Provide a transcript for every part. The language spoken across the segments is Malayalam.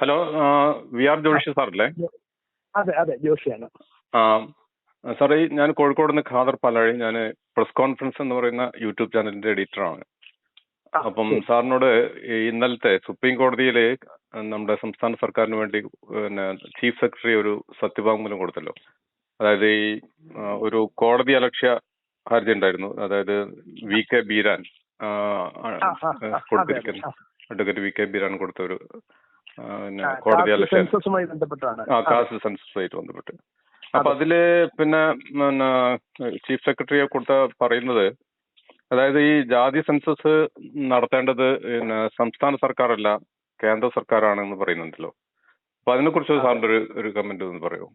ഹലോ വി ആർ ജോഷി അല്ലേ അതെ അതെ ജോഷിയാണ്. സാറേ ഞാൻ കോഴിക്കോട് നിന്ന് ഖാദർ പാലാഴി ഞാൻ പ്രസ് കോൺഫറൻസ് എന്ന് പറയുന്ന യൂട്യൂബ് ചാനലിന്റെ എഡിറ്ററാണ്. അപ്പം സാറിനോട് ഇന്നലത്തെ സുപ്രീം കോടതിയിൽ നമ്മുടെ സംസ്ഥാന സർക്കാരിന് വേണ്ടി പിന്നെ ചീഫ് സെക്രട്ടറി ഒരു സത്യവാങ്മൂലം കൊടുത്തല്ലോ. അതായത് ഈ ഒരു കോടതി അലക്ഷ്യ ഹർജി ഉണ്ടായിരുന്നു. അതായത് വി കെ ബീരാൻ കൊടുത്തിരിക്കുന്നു. അഡ്വക്കേറ്റ് വി കെ ബീരാൻ കൊടുത്ത ഒരു പിന്നെ ആ, കോടതി കാസ്റ്റ് സെൻസസുമായി ബന്ധപ്പെട്ടാണ്. ആ ആ, കാസ്റ്റ് സെൻസസുമായിട്ട് ബന്ധപ്പെട്ട്. അപ്പൊ അതിൽ പിന്നെ പിന്നെ ചീഫ് സെക്രട്ടറിയെ കൊടുത്ത പറയുന്നത് അതായത് ഈ ജാതി സെൻസസ് നടത്തേണ്ടത് പിന്നെ സംസ്ഥാന സർക്കാരല്ല കേന്ദ്ര സർക്കാരാണ് എന്ന് പറയുന്നുണ്ടല്ലോ. അപ്പൊ അതിനെ കുറിച്ച് സാറിന്റെ ഒരു ഒരു കമന്റ് ഒന്ന് പറയുമോ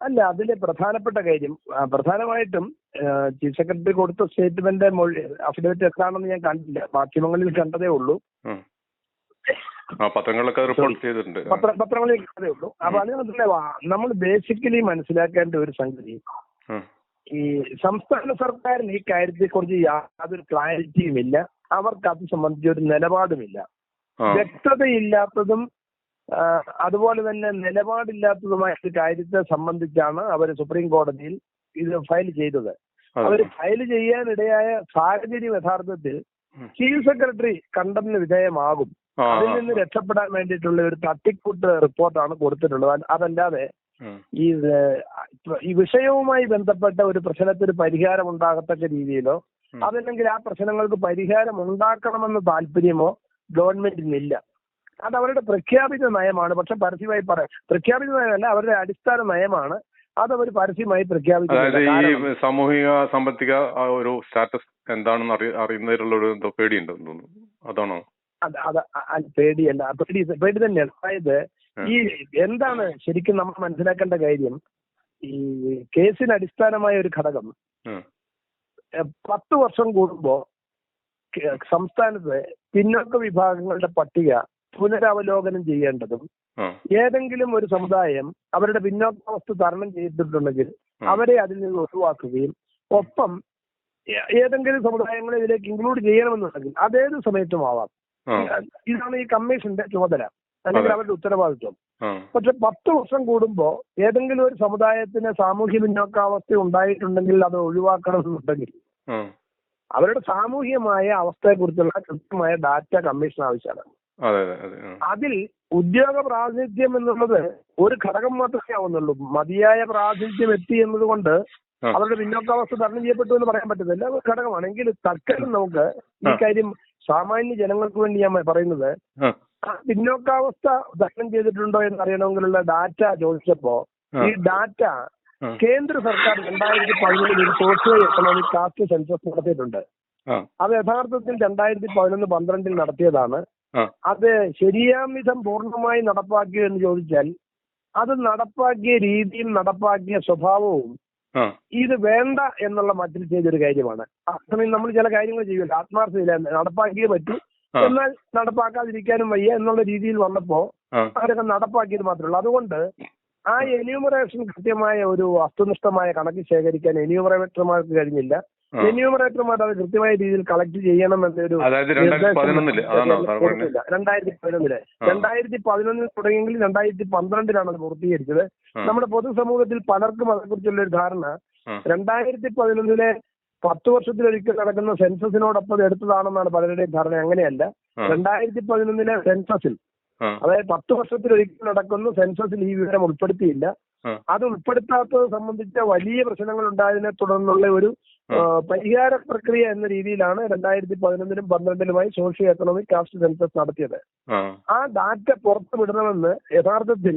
അല്ല അതിലെ പ്രധാനപ്പെട്ട കാര്യം പ്രധാനമായിട്ടും ചീഫ് സെക്രട്ടറി കൊടുത്ത സ്റ്റേറ്റ്മെന്റ് അഫിഡവിറ്റ് എത്താണെന്ന് ഞാൻ കണ്ടില്ല. മാധ്യമങ്ങളിൽ കണ്ടതേ ഉള്ളൂ. പത്രങ്ങളിലൊക്കെ റിപ്പോർട്ട് ചെയ്തിട്ടുണ്ട്. പത്രങ്ങളിൽ അതേ ഉള്ളൂ. അപ്പൊ അതിനകത്തുള്ള നമ്മൾ ബേസിക്കലി മനസ്സിലാക്കേണ്ട ഒരു സംഗതി. ഈ സംസ്ഥാന സർക്കാരിന് ഈ കാര്യത്തെ കുറിച്ച് യാതൊരു ക്ലാരിറ്റിയും ഇല്ല. അവർക്ക് അത് സംബന്ധിച്ച് ഒരു നിലപാടുമില്ല. വ്യക്തതയില്ലാത്തതും അതുപോലെ തന്നെ നിലപാടില്ലാത്തതുമായ ഒരു കാര്യത്തെ സംബന്ധിച്ചാണ് അവർ സുപ്രീം കോടതിയിൽ ഇത് ഫയൽ ചെയ്തത്. അവർ ഫയൽ ചെയ്യാനിടയായ സാഹചര്യം യഥാർത്ഥത്തിൽ. ചീഫ് സെക്രട്ടറി കണ്ടതിന് വിധേയമാകും. അതിൽ നിന്ന് രക്ഷപ്പെടാൻ വേണ്ടിയിട്ടുള്ള ഒരു തട്ടിക്കൂട്ട് റിപ്പോർട്ടാണ് കൊടുത്തിട്ടുള്ളത്. അത് അതല്ലാതെ ഈ ഈ വിഷയവുമായി ബന്ധപ്പെട്ട ഒരു പ്രശ്നത്തിന് പരിഹാരം ഉണ്ടാകത്തക്ക രീതിയിലോ അതല്ലെങ്കിൽ ആ പ്രശ്നങ്ങൾക്ക് പരിഹാരം ഉണ്ടാക്കണമെന്ന താല്പര്യമോ ഗവൺമെന്റിനില്ല. അത് അവരുടെ പ്രഖ്യാപിത നയമാണ്. പക്ഷെ പരസ്യമായി പറയാം പ്രഖ്യാപിത നയമല്ല അവരുടെ അടിസ്ഥാന നയമാണ്. അത് അവർ പരസ്യമായി പ്രഖ്യാപിക്കുന്നത് ഈ സാമൂഹിക സാമ്പത്തിക ഒരു സ്റ്റാറ്റസ് എന്താണെന്ന് അറിയുന്നതിലുള്ള ഒരു പേടിയുണ്ടെന്ന് തോന്നുന്നു. അതാണോ? പേടിയല്ല. പേടി പേടി തന്നെയാണ്. അതായത് ഈ എന്താണ് ശരിക്കും നമ്മൾ മനസ്സിലാക്കേണ്ട കാര്യം ഈ കേസിന് അടിസ്ഥാനമായ ഒരു ഘടകം പത്ത് വർഷം കൂടുമ്പോ സംസ്ഥാനത്ത് പിന്നോക്ക വിഭാഗങ്ങളുടെ പട്ടിക പുനരവലോകനം ചെയ്യേണ്ടതും ഏതെങ്കിലും ഒരു സമുദായം അവരുടെ പിന്നോക്കാവസ്ഥ തരണം ചെയ്തിട്ടുണ്ടെങ്കിൽ അവരെ അതിൽ നിന്ന് ഒഴിവാക്കുകയും ഒപ്പം ഏതെങ്കിലും സമുദായങ്ങളെ ഇതിലേക്ക് ഇൻക്ലൂഡ് ചെയ്യണമെന്നുണ്ടെങ്കിൽ അതേത് സമയത്തും ആവാം. ഇതാണ് ഈ കമ്മീഷന്റെ ചുമതല അല്ലെങ്കിൽ അവരുടെ ഉത്തരവാദിത്വം. പക്ഷെ പത്ത് വർഷം കൂടുമ്പോ ഏതെങ്കിലും ഒരു സമുദായത്തിന് സാമൂഹ്യ പിന്നോക്കാവസ്ഥ ഉണ്ടായിട്ടുണ്ടെങ്കിൽ അത് ഒഴിവാക്കണമെന്നുണ്ടെങ്കിൽ. അവരുടെ സാമൂഹികമായ അവസ്ഥയെക്കുറിച്ചുള്ള കൃത്യമായ ഡാറ്റ കമ്മീഷൻ ആവശ്യമാണ്. അതെ അതെ അതെ അതിൽ ഉദ്യോഗ പ്രാതിനിധ്യം എന്നുള്ളത് ഒരു ഘടകം മാത്രമേ ആവുന്നുള്ളൂ. മതിയായ പ്രാതിനിധ്യം എത്തി എന്നതുകൊണ്ട് അവരുടെ പിന്നോക്കാവസ്ഥ തരണം ചെയ്യപ്പെട്ടു എന്ന് പറയാൻ പറ്റുന്നില്ല ഘടകമാണെങ്കിൽ ഘടകമാണ്. എങ്കിൽ തൽക്കാലം നമുക്ക് ഈ കാര്യം സാമാന്യ ജനങ്ങൾക്ക് വേണ്ടി ഞാൻ പറയുന്നത് പിന്നോക്കാവസ്ഥ ദഹനം ചെയ്തിട്ടുണ്ടോ എന്ന് അറിയണമെങ്കിലുള്ള ഡാറ്റ ചോദിച്ചപ്പോ ഈ ഡാറ്റ കേന്ദ്ര സർക്കാർ രണ്ടായിരത്തി പതിനൊന്നിൽ ഒരു സോഷ്യോ എക്കണോമിക് കാസ്റ്റ് സെൻസസ് നടത്തിയിട്ടുണ്ട്. അത് യഥാർത്ഥത്തിൽ രണ്ടായിരത്തി പതിനൊന്ന് പന്ത്രണ്ടിൽ നടത്തിയതാണ്. അത് ശരിയാം വിധം പൂർണമായി നടപ്പാക്കിയോ എന്ന് ചോദിച്ചാൽ അത് നടപ്പാക്കിയ രീതിയും നടപ്പാക്കിയ സ്വഭാവവും. ഇത് വേണ്ട എന്നുള്ള മട്ടിൽ ചെയ്തൊരു കാര്യമാണ്. അത്രയും നമ്മൾ ചില കാര്യങ്ങൾ ചെയ്യുമല്ലോ. ആത്മാർത്ഥയില്ല നടപ്പാക്കിയേ പറ്റൂ. എന്നാൽ നടപ്പാക്കാതിരിക്കാനും വയ്യ എന്നുള്ള രീതിയിൽ വന്നപ്പോ. അവരൊക്കെ നടപ്പാക്കിയത് മാത്രമേ ഉള്ളൂ. അതുകൊണ്ട് ആ എന്യൂമറേഷൻ കൃത്യമായ ഒരു വസ്തുനിഷ്ഠമായ കണക്ക് ശേഖരിക്കാൻ എന്യൂമറേറ്റർമാർക്ക് കഴിഞ്ഞില്ല. എന്യൂമറേറ്റർമാർ അത് കൃത്യമായ രീതിയിൽ കളക്ട് ചെയ്യണം എന്നൊരു രണ്ടായിരത്തി പതിനൊന്നിൽ. രണ്ടായിരത്തി പതിനൊന്നിൽ തുടങ്ങിയെങ്കിൽ രണ്ടായിരത്തി പന്ത്രണ്ടിലാണ് അത് പൂർത്തീകരിച്ചത്. നമ്മുടെ പൊതുസമൂഹത്തിൽ പലർക്കും അതേക്കുറിച്ചുള്ള ഒരു ധാരണ. രണ്ടായിരത്തി പതിനൊന്നിലെ പത്ത് വർഷത്തിലൊരിക്കൽ നടക്കുന്ന സെൻസസിനോടൊപ്പം എടുത്തതാണെന്നാണ് പലരുടെയും ധാരണ. അങ്ങനെയല്ല. രണ്ടായിരത്തി പതിനൊന്നിലെ സെൻസസിൽ. അതായത് പത്ത് വർഷത്തിലൊരിക്കൽ നടക്കുന്ന സെൻസസിൽ ഈ വിവരം ഉൾപ്പെടുത്തിയില്ല. അത് ഉൾപ്പെടുത്താത്തത് സംബന്ധിച്ച വലിയ പ്രശ്നങ്ങൾ ഉണ്ടായതിനെ തുടർന്നുള്ള ഒരു പരിഹാര പ്രക്രിയ എന്ന രീതിയിലാണ് രണ്ടായിരത്തി പതിനൊന്നിലും പന്ത്രണ്ടിലുമായി സോഷ്യോ എക്കണോമിക് കാസ്റ്റ് സെൻസസ് നടത്തിയത്. ആ. ഡാറ്റ പുറത്തു വിടണമെന്ന് യഥാർത്ഥത്തിൽ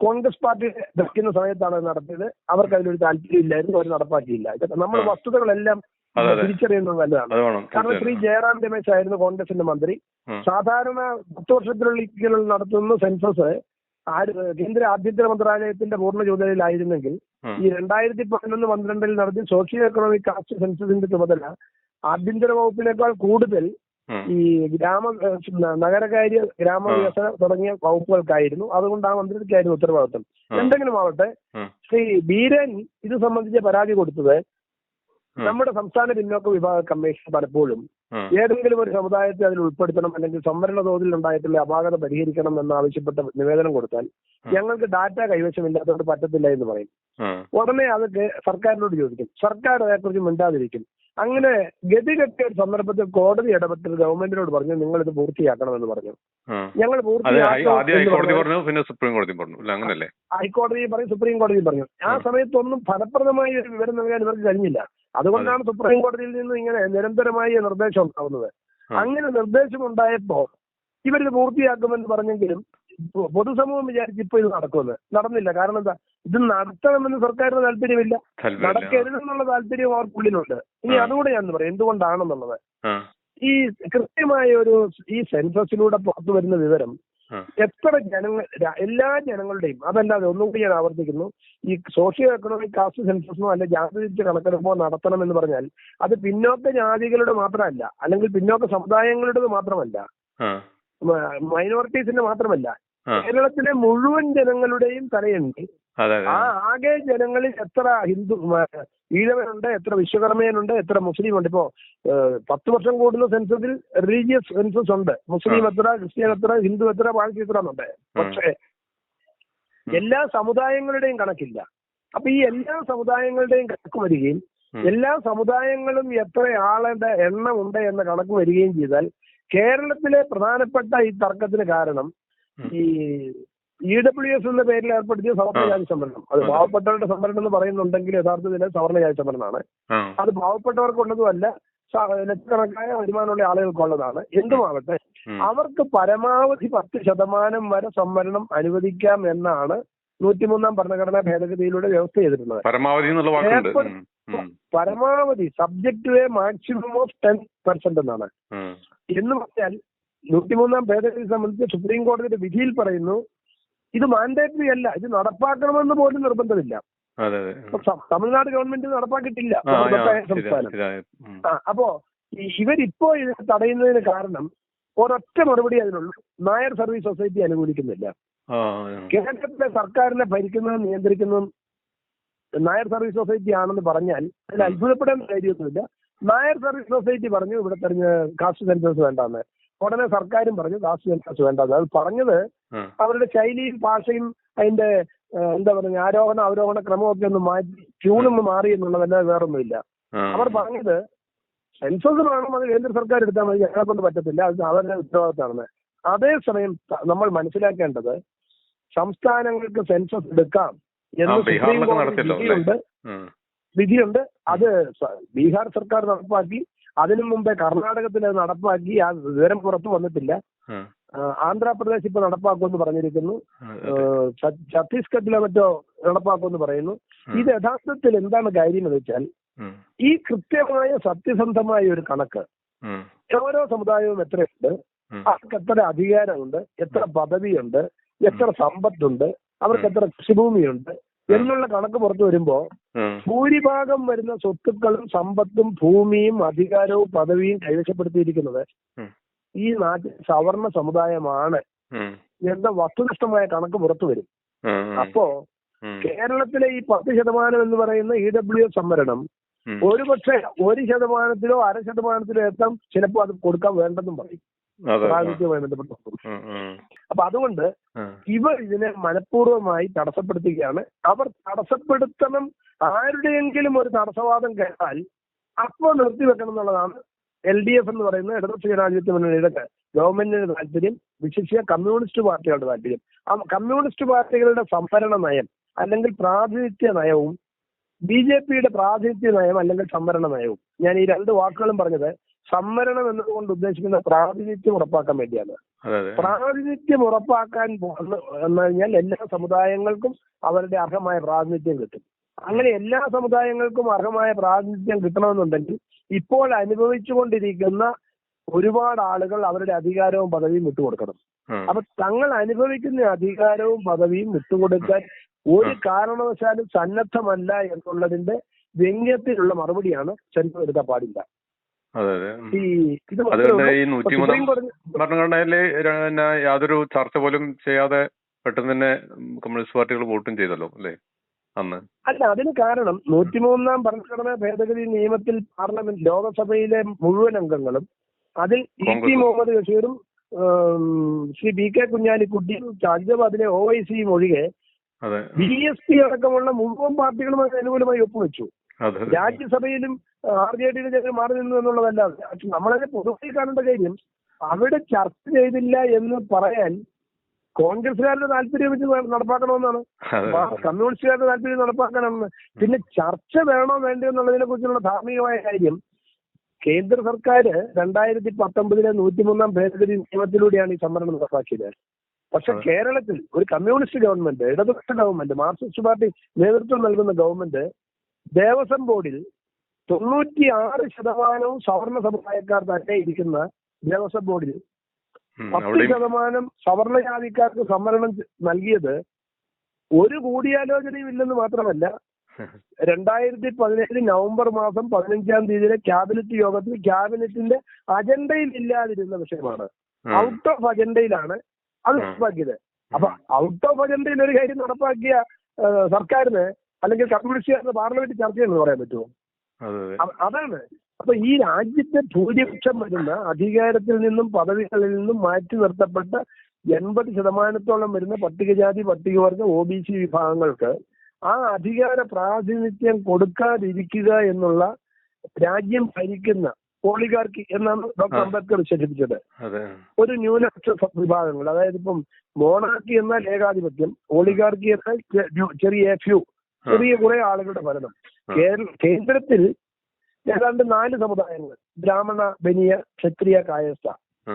കോൺഗ്രസ് പാർട്ടി ഭരിക്കുന്ന സമയത്താണ് നടത്തിയത്. അവർക്ക് അതിലൊരു താല്പര്യം ഇല്ലായിരുന്നു അവർ നടപ്പാക്കിയില്ല നമ്മൾ വസ്തുതകളെല്ലാം തിരിച്ചറിയുന്നത് നല്ലതാണ്. കാരണം ശ്രീ ജയറാം രമേശ് ആയിരുന്നു കോൺഗ്രസിന്റെ മന്ത്രി. സാധാരണ പത്ത് വർഷത്തിലുള്ള നടത്തുന്ന സെൻസസ് ആര് കേന്ദ്ര ആഭ്യന്തര മന്ത്രാലയത്തിന്റെ പൂർണ ചുമതലയിലായിരുന്നെങ്കിൽ. ഈ രണ്ടായിരത്തി പതിനൊന്ന് പന്ത്രണ്ടിൽ നടത്തിയ സോഷ്യോ എക്കണോമിക് കാസ്റ്റ് സെൻസസിന്റെ ചുമതല ആഭ്യന്തര വകുപ്പിനേക്കാൾ കൂടുതൽ ഈ ഗ്രാമ നഗരകാര്യ ഗ്രാമവികസന തുടങ്ങിയ വകുപ്പുകൾക്കായിരുന്നു. അതുകൊണ്ട് ആ മന്ത്രിക്കായിരുന്നു ഉത്തരവാദിത്വം. എന്തെങ്കിലും ആവട്ടെ ശ്രീ ബീരൻ ഇത് സംബന്ധിച്ച് പരാതി കൊടുത്തത്. നമ്മുടെ സംസ്ഥാന പിന്നോക്ക വിഭാഗ കമ്മീഷൻ പലപ്പോഴും ഏതെങ്കിലും ഒരു സമുദായത്തെ അതിൽ ഉൾപ്പെടുത്തണം അല്ലെങ്കിൽ സംവരണ തോതിൽ ഉണ്ടായിട്ടുള്ള അപാകത പരിഹരിക്കണം എന്ന് ആവശ്യപ്പെട്ട നിവേദനം കൊടുത്താൽ ഞങ്ങൾക്ക് ഡാറ്റ കൈവശമില്ലാത്തതുകൊണ്ട് പറ്റത്തില്ല എന്ന് പറയും. ഉടനെ അത് സർക്കാരിനോട് ചോദിക്കും. സർക്കാർ അതേക്കുറിച്ച് മിണ്ടാതിരിക്കും. അങ്ങനെ ഗതികെട്ടിയ ഒരു സന്ദർഭത്തിൽ കോടതി ഇടപെട്ട് ഗവൺമെന്റിനോട് പറഞ്ഞു നിങ്ങൾ ഇത് പൂർത്തിയാക്കണമെന്ന് പറഞ്ഞു. ഞങ്ങൾ പൂർത്തിയാക്കും ആദ്യം എന്ന് ഹൈക്കോടതി പറഞ്ഞു പറഞ്ഞു അങ്ങനല്ലേ? ഹൈക്കോടതി പറയും സുപ്രീം കോടതി പറഞ്ഞു. ആ സമയത്തൊന്നും ഫലപ്രദമായ ഒരു വിവരം നൽകാൻ ഇവർക്ക് കഴിഞ്ഞില്ല. അതുകൊണ്ടാണ് സുപ്രീം കോടതിയിൽ നിന്ന് ഇങ്ങനെ നിരന്തരമായി നിർദ്ദേശം ഉണ്ടാവുന്നത്. അങ്ങനെ നിർദ്ദേശം ഉണ്ടായപ്പോ ഇവരിത് പൂർത്തിയാക്കുമെന്ന് പറഞ്ഞെങ്കിലും പൊതുസമൂഹം വിചാരിച്ച് ഇപ്പൊ ഇത് നടക്കുമെന്ന്. നടന്നില്ല. കാരണം എന്താ? ഇത് നടത്തണമെന്ന് സർക്കാരിന് താല്പര്യമില്ല. നടക്കരുതെന്നുള്ള താല്പര്യം അവർക്കുള്ളിലുണ്ട്. ഇനി. അതുകൂടെ ഞാൻ പറയാം. എന്തുകൊണ്ടാണെന്നുള്ളത്. ഈ കൃത്യമായ ഒരു ഈ സെൻസസിലൂടെ പുറത്തു വരുന്ന വിവരം. എത്ര ജനങ്ങൾ എല്ലാ ജനങ്ങളുടെയും അതല്ലാതെ ഒന്നും കൂടി ഞാൻ ആവർത്തിക്കുന്നു ഈ സോഷ്യോ എക്കണോമിക് കാസ്റ്റ് സെൻസസിനോ അല്ലെ ജാതി തിരിച്ച് കണക്കെടുപ്പോ നടത്തണം എന്ന് പറഞ്ഞാൽ അത് പിന്നോക്ക ജാതികളുടെ മാത്രമല്ല അല്ലെങ്കിൽ പിന്നോക്ക സമുദായങ്ങളുടേത് മാത്രമല്ല. മൈനോറിറ്റീസിന്റെ മാത്രമല്ല. കേരളത്തിലെ മുഴുവൻ ജനങ്ങളുടെയും തലയുണ്ട് ആ ആകെ ജനങ്ങളിൽ എത്ര ഹിന്ദു ഈഴവനുണ്ട് എത്ര വിശ്വകർമ്മയനുണ്ട് എത്ര മുസ്ലിം ഉണ്ട് ഇപ്പോ പത്ത് വർഷം കൂടുന്ന സെൻസസിൽ റിലീജിയസ് സെൻസസ് ഉണ്ട്. മുസ്ലിം എത്ര ക്രിസ്ത്യൻ എത്ര ഹിന്ദു എത്ര ബാക്കി എത്ര എന്നുണ്ട്. പക്ഷേ എല്ലാ സമുദായങ്ങളുടെയും കണക്കില്ല. അപ്പൊ ഈ എല്ലാ സമുദായങ്ങളുടെയും കണക്ക് വരികയും എല്ലാ സമുദായങ്ങളും എത്ര ആളുടെ എണ്ണം ഉണ്ട് എന്ന കണക്ക് വരികയും ചെയ്താൽ കേരളത്തിലെ പ്രധാനപ്പെട്ട ഈ തർക്കത്തിന് കാരണം ഈ ഇ ഡബ്ല്യു എസ് എന്ന പേരിൽ ഏർപ്പെടുത്തിയ സവർണജാതി സംവരണം. അത്. പാവപ്പെട്ടവരുടെ സംവരണം എന്ന് പറയുന്നുണ്ടെങ്കിൽ യഥാർത്ഥത്തിൽ സവർണജാതി സംവരണമാണ്. അത് പാവപ്പെട്ടവർക്കുള്ളതുമല്ല ലക്ഷക്കണക്കായ വരുമാനമുള്ള ആളുകൾക്കുള്ളതാണ്. എന്തുമാവട്ടെ അവർക്ക് പരമാവധി പത്ത് ശതമാനം വരെ സംവരണം അനുവദിക്കാം എന്നാണ് നൂറ്റിമൂന്നാം ഭരണഘടനാ ഭേദഗതിയിലൂടെ വ്യവസ്ഥ ചെയ്തിട്ടുള്ളത്. പരമാവധി subject way maximum of ten percent എന്നാണ്. എന്ന് പറഞ്ഞാൽ നൂറ്റിമൂന്നാം ഭേദഗതി സംബന്ധിച്ച് സുപ്രീം കോടതിയുടെ വിധിയിൽ പറയുന്നു ഇത് മാൻഡേറ്ററി അല്ല. ഇത് നടപ്പാക്കണമെന്ന് പോലും നിർബന്ധമില്ല. തമിഴ്നാട് ഗവൺമെന്റ് നടപ്പാക്കിയിട്ടില്ല സംസ്ഥാനം. അപ്പോ ഇവരിപ്പോ ഇത് തടയുന്നതിന് കാരണം ഒരൊറ്റ മറുപടി അതിനുള്ളൂ. നായർ സർവീസ് സൊസൈറ്റി അനുകൂലിക്കുന്നില്ല. കേരളത്തിലെ സർക്കാരിനെ ഭരിക്കുന്നതും നിയന്ത്രിക്കുന്നതും നായർ സർവീസ് സൊസൈറ്റി ആണെന്ന് പറഞ്ഞാൽ അതിൽ അത്ഭുതപ്പെടേണ്ട കാര്യമൊന്നുമില്ല. നായർ സർവീസ് സൊസൈറ്റി പറഞ്ഞു ഇവിടെ തെരഞ്ഞ കാസ്റ്റ് സെൻസസ് വേണ്ടെന്ന്. ഉടനെ സർക്കാരും പറഞ്ഞു കാസ്റ്റ് സെൻസസ് വേണ്ടെന്ന്. അത് പറഞ്ഞത്. അവരുടെ ശൈലിയും ഭാഷയും അതിന്റെ എന്താ പറയുക ആരോഹണ അവരോഹണ ക്രമമൊക്കെ ഒന്ന് മാറ്റി ട്യൂണൊന്ന് മാറി എന്നുള്ളതല്ലാതെ വേറൊന്നുമില്ല. അവർ പറഞ്ഞത് സെൻസസ് വേണം അത് കേന്ദ്ര സർക്കാർ എടുത്താൽ മതി ഞങ്ങളെ കൊണ്ട് പറ്റത്തില്ല അത് അവരുടെ ഉത്തരവാദിത്തമാണ് അതേസമയം നമ്മൾ മനസ്സിലാക്കേണ്ടത് സംസ്ഥാനങ്ങൾക്ക് സെൻസസ് എടുക്കാം എന്ന് സുപ്രീം കോടതി? വിധിയുണ്ട്. വിധിയുണ്ട്. അത് ബീഹാർ സർക്കാർ നടപ്പാക്കി അതിനു മുമ്പേ കർണാടകത്തിൽ അത് നടപ്പാക്കി ആ വിവരം പുറത്തു വന്നിട്ടില്ല. ആന്ധ്രാപ്രദേശ് ഇപ്പൊ നടപ്പാക്കുമെന്ന് പറഞ്ഞിരിക്കുന്നു. ഛത്തീസ്ഗഡിലെ. മറ്റോ നടപ്പാക്കുമെന്ന് പറയുന്നു. ഇത് യഥാർത്ഥത്തിൽ എന്താണ് കാര്യം എന്ന് വെച്ചാൽ ഈ കൃത്യമായ സത്യസന്ധമായ ഒരു കണക്ക് ഓരോ സമുദായവും എത്രയുണ്ട്? അവർക്ക് എത്ര അധികാരമുണ്ട്? എത്ര പദവിയുണ്ട്? എത്ര സമ്പത്തുണ്ട്? അവർക്ക് എത്ര കൃഷിഭൂമിയുണ്ട്? എന്നുള്ള കണക്ക് പുറത്തു വരുമ്പോ. ഭൂരിഭാഗം വരുന്ന സ്വത്തുക്കളും സമ്പത്തും ഭൂമിയും അധികാരവും പദവിയും കൈവശപ്പെടുത്തിയിരിക്കുന്നത്. ഈ നാട്ടിൽ സവർണ സമുദായമാണ്. എന്ന വസ്തുനിഷ്ഠമായ കണക്ക് പുറത്തു വരും. അപ്പോ കേരളത്തിലെ ഈ പത്ത് ശതമാനം എന്ന് പറയുന്ന ഇ ഡബ്ല്യു എസ് സംവരണം. ഒരുപക്ഷെ ഒരു ശതമാനത്തിലോ അര ശതമാനത്തിലോ എത്താം ചിലപ്പോ അത് കൊടുക്കാൻ വേണ്ടെന്നും പറയും. പ്രാതിനിധ്യവുമായി ബന്ധപ്പെട്ട. അപ്പൊ അതുകൊണ്ട്. ഇവർ ഇതിനെ മനഃപൂർവമായി തടസ്സപ്പെടുത്തുകയാണ് അവർ തടസ്സപ്പെടുത്തണം ആരുടെയെങ്കിലും ഒരു തടസ്സവാദം കേട്ടാൽ അപ്പോൾ നിർത്തിവെക്കണം എന്നുള്ളതാണ് എൽ ഡി എഫ് എന്ന് പറയുന്ന ഇടതുപക്ഷ ജനാധിപത്യ മുന്നണിയുടെ ഗവൺമെന്റിന്റെ താല്പര്യം വിശേഷിച്ച കമ്മ്യൂണിസ്റ്റ് പാർട്ടികളുടെ താല്പര്യം. ആ കമ്മ്യൂണിസ്റ്റ് പാർട്ടികളുടെ സംവരണ നയം അല്ലെങ്കിൽ പ്രാതിനിധ്യ നയവും ബി ജെ പിയുടെ പ്രാതിനിധ്യ നയം അല്ലെങ്കിൽ സംവരണ നയവും. ഞാൻ ഈ രണ്ട് വാക്കുകളും പറഞ്ഞത് സംവരണം എന്നതുകൊണ്ട് ഉദ്ദേശിക്കുന്ന പ്രാതിനിധ്യം ഉറപ്പാക്കാൻ വേണ്ടിയാണ്. പ്രാതിനിധ്യം ഉറപ്പാക്കാൻ എന്ന് കഴിഞ്ഞാൽ എല്ലാ സമുദായങ്ങൾക്കും അവരുടെ അർഹമായ പ്രാതിനിധ്യം കിട്ടും. അങ്ങനെ എല്ലാ സമുദായങ്ങൾക്കും അർഹമായ പ്രാതിനിധ്യം കിട്ടണമെന്നുണ്ടെങ്കിൽ ഇപ്പോൾ അനുഭവിച്ചുകൊണ്ടിരിക്കുന്ന ഒരുപാട് ആളുകൾ അവരുടെ അധികാരവും പദവിയും വിട്ടുകൊടുക്കണം. അപ്പൊ തങ്ങൾ അനുഭവിക്കുന്ന അധികാരവും പദവിയും വിട്ടുകൊടുക്കാൻ ഒരു കാരണവശാലും സന്നദ്ധമല്ല എന്നുള്ളതിന്റെ വ്യംഗ്യത്തിലുള്ള മറുപടിയാണ് സെൻസർ എടുക്കാൻ പാടില്ല. അതുകൊണ്ട് ഈ നൂറ്റിമൂന്നാം ഭരണഘടനയിൽ യാതൊരു ചർച്ച പോലും ചെയ്യാതെ പെട്ടെന്ന് തന്നെ കമ്മ്യൂണിസ്റ്റ് പാർട്ടികൾ വോട്ടും ചെയ്തല്ലോ അല്ലേ? അല്ല അതിന് കാരണം നൂറ്റിമൂന്നാം ഭരണഘടനാ ഭേദഗതി നിയമത്തിൽ പാർലമെന്റ് ലോകസഭയിലെ മുഴുവൻ അംഗങ്ങളും അതിൽ ഇ ടി മുഹമ്മദ് ബഷീറും ശ്രീ ബി കെ കുഞ്ഞാലിക്കുട്ടിയും ഹൈദരാബാദിലെ ഒ ഐ സിയും ഒഴികെ ബി എസ് പി അടക്കമുള്ള മുഴുവൻ പാർട്ടികളും അനുകൂലമായി ഒപ്പുവെച്ചു. രാജ്യസഭയിലും ആർ ജെ ഡിയുടെ ജനങ്ങൾ മാറി നിന്നു എന്നുള്ളതല്ലാതെ നമ്മളതിനെ പൊതുവായി കാണേണ്ട കാര്യം അവിടെ ചർച്ച ചെയ്തില്ല എന്ന് പറയാൻ കോൺഗ്രസുകാരുടെ താല്പര്യം വെച്ച് നടപ്പാക്കണമെന്നാണ്. കമ്മ്യൂണിസ്റ്റുകാരുടെ താല്പര്യം നടപ്പാക്കണമെന്ന്. പിന്നെ ചർച്ച വേണോ വേണ്ടോ എന്നുള്ളതിനെ കുറിച്ചുള്ള ധാർമ്മികമായ കാര്യം കേന്ദ്ര സർക്കാർ രണ്ടായിരത്തി പത്തൊമ്പതിലെ നൂറ്റിമൂന്നാം ഭേദഗതി നിയമത്തിലൂടെയാണ് ഈ സംവരണം നടപ്പാക്കിയത്. പക്ഷെ കേരളത്തിൽ ഒരു കമ്മ്യൂണിസ്റ്റ് ഗവൺമെന്റ് ഇടതുപക്ഷ ഗവൺമെന്റ് മാർക്സിസ്റ്റ് പാർട്ടി നേതൃത്വം നൽകുന്ന ഗവൺമെന്റ് ദേവസ്വം ബോർഡിൽ തൊണ്ണൂറ്റി ആറ് ശതമാനവും സവർണ സമുദായക്കാർ തന്നെ ഇരിക്കുന്ന ദേവസ്വം ബോർഡിൽ പത്ത് ശതമാനം സവർണ ജാതിക്കാർക്ക് സംവരണം നൽകിയത് ഒരു കൂടിയാലോചനയും ഇല്ലെന്ന് മാത്രമല്ല രണ്ടായിരത്തി പതിനേഴ് നവംബർ മാസം പതിനഞ്ചാം തീയതിയിലെ ക്യാബിനറ്റ് യോഗത്തിൽ ക്യാബിനറ്റിന്റെ അജണ്ടയിൽ ഇല്ലാതിരുന്ന വിഷയമാണ്. ഔട്ട് ഓഫ് അജണ്ടയിലാണ് അത്. നടപ്പാക്കിയത്. അപ്പൊ ഔട്ട് ഓഫ് അജണ്ടയിൽ ഒരു കാര്യം നടപ്പാക്കിയ സർക്കാരിന് അല്ലെങ്കിൽ കമ്മ്യൂണിസ്റ്റുകാരുടെ പാർലമെന്റ് ചർച്ച ചെയ്യുന്നത് പറയാൻ പറ്റുമോ? അതെ അതെ. അതാണ്. അപ്പൊ ഈ രാജ്യത്തെ ഭൂരിപക്ഷം വരുന്ന അധികാരത്തിൽ നിന്നും പദവികളിൽ നിന്നും മാറ്റി നിർത്തപ്പെട്ട എൺപത് ശതമാനത്തോളം വരുന്ന പട്ടികജാതി പട്ടികവർഗ ഒ ബി സി വിഭാഗങ്ങൾക്ക് ആ അധികാര പ്രാതിനിധ്യം കൊടുക്കാതിരിക്കുക എന്നുള്ള രാജ്യം ഭരിക്കുന്ന ഓളിഗാർക്കി എന്നാണ് ഡോക്ടർ അംബേദ്കർ വിശേഷിപ്പിച്ചത്. ഒരു ന്യൂനപക്ഷ വിഭാഗങ്ങൾ അതായത് ഇപ്പം മോണാർക്കി എന്നാൽ ഏകാധിപത്യം ഓളികാർക്കി എന്നാൽ ചെറിയ ഫ്യൂ ചെറിയ കുറെ ആളുകളുടെ ഭരണം. കേരള കേന്ദ്രത്തിൽ ഏതാണ്ട് നാല് സമുദായങ്ങൾ. ബ്രാഹ്മണ ബനിയ ക്ഷത്രിയ കായസ്ഥ.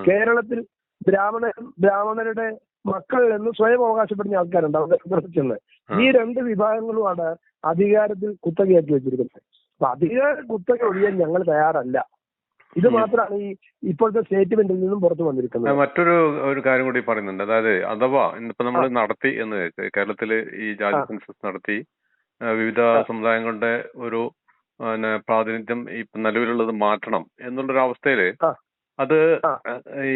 കേരളത്തിൽ ബ്രാഹ്മണ ബ്രാഹ്മണരുടെ മക്കൾ എന്ന് സ്വയം അവകാശപ്പെടുന്ന ആൾക്കാരുണ്ട്. അവരുടെ. ഈ രണ്ട് വിഭാഗങ്ങളുമാണ് അധികാരത്തിൽ കുത്തകയാക്കി വെച്ചിരിക്കുന്നത്. അപ്പൊ അധികാര കുത്തക ഒഴിയാൻ ഞങ്ങൾ തയ്യാറല്ല. ഇത് മാത്രമാണ് ഈ ഇപ്പോഴത്തെ സ്റ്റേറ്റ്മെന്റിൽ നിന്നും പുറത്തു വന്നിരിക്കുന്നത്. മറ്റൊരു ഒരു കാര്യം കൂടി പറയുന്നുണ്ട്. അതായത് അഥവാ ഇന്നിപ്പോ നമ്മൾ നടത്തി എന്ന് വെച്ചാൽ കേരളത്തിൽ ഈ ജാതി. സെൻസസ് നടത്തി വിവിധ. സമുദായങ്ങളുടെ ഒരു പിന്നെ പ്രാതിനിധ്യം ഈ നിലവിലുള്ളത് മാറ്റണം എന്നുള്ളൊരു അവസ്ഥയിൽ. അത്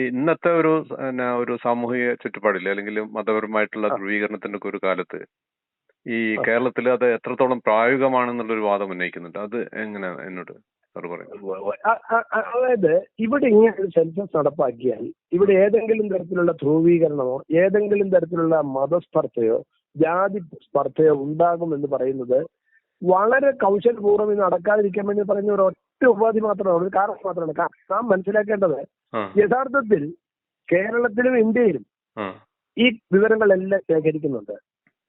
ഇന്നത്തെ ഒരു പിന്നെ ഒരു സാമൂഹിക ചുറ്റുപാടിൽ അല്ലെങ്കിൽ മതപരമായിട്ടുള്ള. ധ്രുവീകരണത്തിന്റെ ഒക്കെ ഒരു കാലത്ത് ഈ. കേരളത്തിൽ അത് എത്രത്തോളം പ്രായോഗികമാണെന്നുള്ളൊരു വാദം ഉന്നയിക്കുന്നുണ്ട് അത് എങ്ങനെ എന്നോട് അതായത് ഇവിടെ ഇങ്ങനെ ഒരു സെൻസസ് നടപ്പാക്കിയാൽ ഇവിടെ ഏതെങ്കിലും തരത്തിലുള്ള ധ്രുവീകരണമോ ഏതെങ്കിലും തരത്തിലുള്ള മതസ്പർദ്ധയോ ജാതി സ്പർദ്ധയോ ഉണ്ടാകും എന്ന് പറയുന്നത് വളരെ കൗശലപൂർവം ഇത് നടക്കാതിരിക്കാൻ വേണ്ടി പറയുന്ന ഒരു ഒറ്റ ഉപാധി മാത്രമാണ് ഒരു കാരണം മാത്രമാണ് നാം മനസ്സിലാക്കേണ്ടത് യഥാർത്ഥത്തിൽ കേരളത്തിലും ഇന്ത്യയിലും ഈ വിവരങ്ങളെല്ലാം ശേഖരിക്കുന്നുണ്ട്.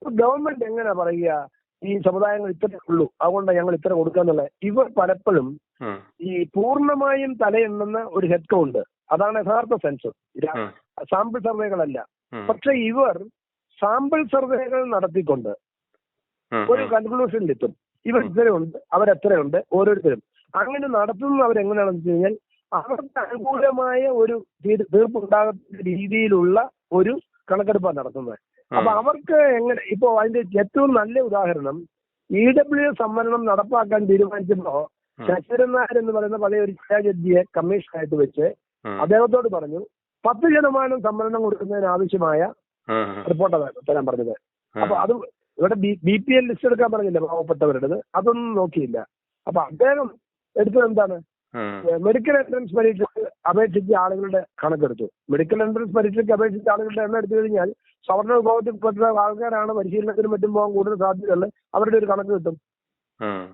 ഗവൺമെന്റ് എങ്ങനെ പറയുക ഈ സമുദായങ്ങൾ ഇത്രേ ഉള്ളൂ അതുകൊണ്ട് ഞങ്ങൾ ഇത്ര കൊടുക്കാന്നുള്ളത് ഇവർ പലപ്പോഴും ഈ പൂർണമായും തലയെണ്ണുന്ന ഒരു ഹെഡ് കൗണ്ട് അതാണ് യഥാർത്ഥ സെൻസ് സാമ്പിൾ സർവേകളല്ല പക്ഷെ ഇവർ സാമ്പിൾ സർവേകൾ നടത്തിക്കൊണ്ട് ഒരു കൺക്ലൂഷനിലെത്തും ഇവർ ഇത്രയുണ്ട് അവരത്രയുണ്ട് ഓരോരുത്തരും. അങ്ങനെ നടത്തുന്നത് അവരെങ്ങനെയാണെന്ന് വെച്ച് കഴിഞ്ഞാൽ അവർക്ക് അനുകൂലമായ ഒരു തീർപ്പ് തീർപ്പുണ്ടാകുന്ന രീതിയിലുള്ള ഒരു കണക്കെടുപ്പാണ് നടത്തുന്നത്. അപ്പൊ അവർക്ക് എങ്ങനെ ഇപ്പോ അതിന്റെ ഏറ്റവും നല്ല ഉദാഹരണം ഇ ഡബ്ല്യു സംവരണം നടപ്പാക്കാൻ തീരുമാനിച്ചപ്പോ ശശിധരൻ നായർ എന്ന് പറയുന്ന പഴയ ഒരു ജഡ്ജിയെ കമ്മീഷനായിട്ട് വെച്ച് അദ്ദേഹത്തോട് പറഞ്ഞു പത്ത് ശതമാനം സംവരണം കൊടുക്കുന്നതിന് ആവശ്യമായ റിപ്പോർട്ടാണ് തരാൻ പറഞ്ഞത്. അപ്പൊ അത് ഇവിടെ ബി പി എൽ ലിസ്റ്റ് എടുക്കാൻ പറഞ്ഞില്ല പാവപ്പെട്ടവരുടെ അതൊന്നും നോക്കിയില്ല. അപ്പൊ അദ്ദേഹം എടുത്തത് എന്താണ്? മെഡിക്കൽ എൻട്രൻസ് പരീക്ഷയ്ക്ക് അപേക്ഷിച്ച ആളുകളുടെ കണക്കെടുത്തു. മെഡിക്കൽ എൻട്രൻസ് പരീക്ഷയ്ക്ക് അപേക്ഷിച്ച ആളുകളുടെ എണ്ണം എടുത്തു കഴിഞ്ഞാൽ സവർണ വിഭാഗത്തിൽപ്പെട്ട ആൾക്കാരാണ് പരിശീലനത്തിനും മറ്റും പോകാൻ കൂടുതൽ സാധ്യതയുള്ളത് അവരുടെ ഒരു കണക്ക് കിട്ടും.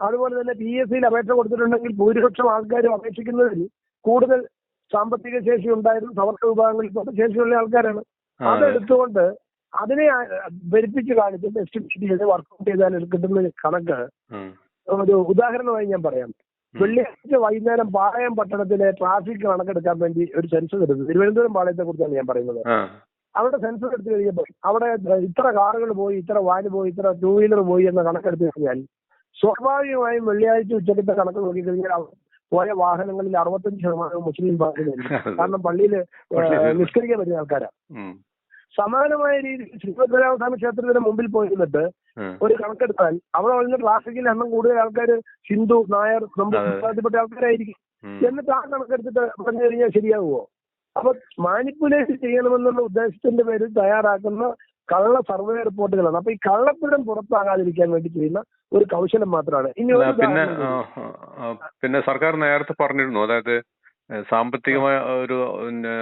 അതുപോലെ തന്നെ പി എസ് സിയിൽ അപേക്ഷ കൊടുത്തിട്ടുണ്ടെങ്കിൽ ഭൂരിപക്ഷം ആൾക്കാരും അപേക്ഷിക്കുന്നതിൽ കൂടുതൽ സാമ്പത്തിക ശേഷി ഉണ്ടായിരുന്നു. സവർണ വിഭാഗങ്ങളിൽ ശേഷിയുള്ള ആൾക്കാരാണ്. അതെടുത്തുകൊണ്ട് അതിനെ വെരിപ്പിച്ച് കാണിച്ചിട്ട് എസ്റ്റിമേറ്റ് ചെയ്ത് വർക്കൗട്ട് ചെയ്താൽ കിട്ടുന്ന കണക്ക്. ഒരു ഉദാഹരണമായി ഞാൻ പറയാം. വെള്ളിയാഴ്ച വൈകുന്നേരം പാളയം പട്ടണത്തിലെ ട്രാഫിക് കണക്കെടുക്കാൻ വേണ്ടി ഒരു സെൻസസ് എടുത്തു തിരുവനന്തപുരം പാളയത്തെ കുറിച്ചാണ് ഞാൻ പറയുന്നത്. അവിടെ സെൻസസ് എടുത്തു കഴിഞ്ഞപ്പോൾ അവിടെ ഇത്ര കാറുകൾ പോയി ഇത്ര വാന് പോയി ഇത്ര ടൂ വീലർ പോയി എന്ന കണക്കെടുത്തു കഴിഞ്ഞാൽ സ്വാഭാവികമായും വെള്ളിയാഴ്ച ഉച്ചക്കത്തെ കണക്ക് നോക്കിക്കഴിഞ്ഞാൽ പോയ വാഹനങ്ങളിൽ അറുപത്തഞ്ച് ശതമാനവും മുസ്ലിം വിഭാഗത്തിലായിരിക്കും കാരണം പള്ളിയിൽ നിഷ്കരിക്കാൻ പറ്റുന്ന ആൾക്കാരാ. സമാനമായ രീതിയിൽ ശ്രീപത്മനാഭസ്വാമി ക്ഷേത്രത്തിന് മുമ്പിൽ പോയിരുന്നിട്ട് ഒരു കണക്കെടുത്താൽ അവിടെ വളരെ ട്രാഫിക്കിൽ എണ്ണം കൂടുതൽ ആൾക്കാർ ഹിന്ദു നായർ വിഭാഗത്തിൽപ്പെട്ട ആൾക്കാരായിരിക്കും. എന്നിട്ട് ആ കണക്കെടുത്തിട്ട് പറഞ്ഞു കഴിഞ്ഞാൽ ശരിയാവുമോ അപ്പൊ മാനിപ്പുലേഷൻ ചെയ്യണമെന്നുള്ള ഉദ്ദേശത്തിന്റെ പേരിൽ തയ്യാറാക്കുന്ന കള്ള സർവേ റിപ്പോർട്ടുകളാണ്. അപ്പൊ ഈ കള്ളപ്പിടം പുറത്താകാതിരിക്കാൻ വേണ്ടി ചെയ്യുന്ന ഒരു കൗശലം മാത്രമാണ്. ഇനി പിന്നെ പിന്നെ സർക്കാർ നേരത്തെ പറഞ്ഞിരുന്നു. അതായത് സാമ്പത്തികമായ ഒരു പിന്നെ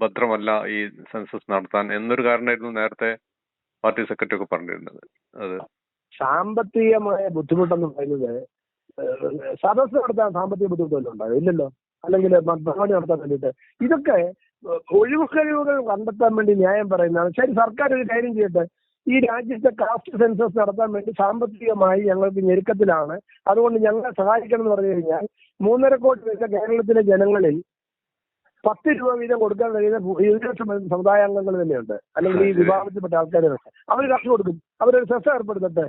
ഭദ്രമല്ല ഈ സെൻസസ് നടത്താൻ എന്നൊരു കാരണമായിരുന്നു നേരത്തെ പാർട്ടി സെക്രട്ടറി ഒക്കെ പറഞ്ഞിരുന്നത്. അത് സാമ്പത്തികമായ ബുദ്ധിമുട്ടെന്ന് പറയുന്നത് സദസ് നടത്താൻ സാമ്പത്തിക ബുദ്ധിമുട്ട് വല്ലതും ഉണ്ടായോ? ഇല്ലല്ലോ. അല്ലെങ്കിൽ പരിപാടി നടത്താൻ വേണ്ടിയിട്ട്. ഇതൊക്കെ ഒഴിവുകഴിവുകൾ കണ്ടെത്താൻ വേണ്ടി ന്യായം പറയുന്നതാണ്. ശരി സർക്കാർ ഒരു കാര്യം ചെയ്യട്ടെ. ഈ രാജ്യത്തെ കാസ്റ്റ് സെൻസസ് നടത്താൻ വേണ്ടി സാമ്പത്തികമായി ഞങ്ങൾക്ക് ഞെരുക്കത്തിലാണ്. അതുകൊണ്ട് ഞങ്ങളെ സഹായിക്കണം എന്ന് പറഞ്ഞു കഴിഞ്ഞാൽ മൂന്നര കോടി വെച്ച കേരളത്തിലെ ജനങ്ങളിൽ പത്ത് രൂപ വീതം കൊടുക്കാൻ കഴിയുന്ന ഭൂരിപക്ഷം സമുദായ സമുദായാംഗങ്ങൾ തന്നെയുണ്ട്. അല്ലെങ്കിൽ ഈ വിഭാഗത്തിൽപ്പെട്ട ആൾക്കാർ അവർ കാശ് കൊടുക്കും. അവരൊരു സെസ് ഏർപ്പെടുത്തട്ടെ?